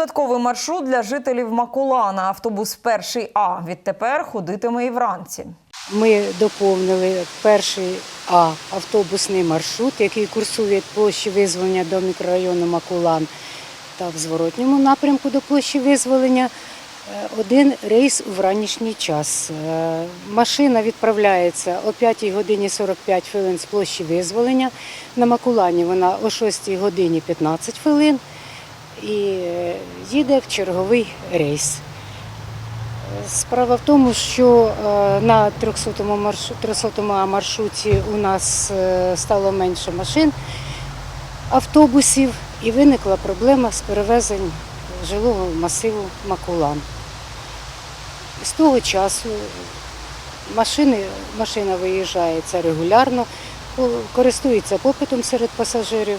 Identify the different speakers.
Speaker 1: додатковий маршрут для жителів Макулана. Автобус перший А відтепер ходитиме і вранці.
Speaker 2: Ми доповнили перший А автобусний маршрут, який курсує від площі визволення до мікрорайону Макулан та в зворотньому напрямку до площі визволення. Е, Один рейс у вранішній час. Е, Машина відправляється о 5 годині 45 хвилин з площі визволення. На Макулані вона о 6 годині 15 хвилин і їде в черговий рейс. Справа в тому, що е, на 300 маршру- 300 маршруті у нас е, стало менше машин, автобусів, і виникла проблема з перевезень жилого масиву Макулан. З того часу машини, машина виїжджає це регулярно, користується попитом серед пасажирів.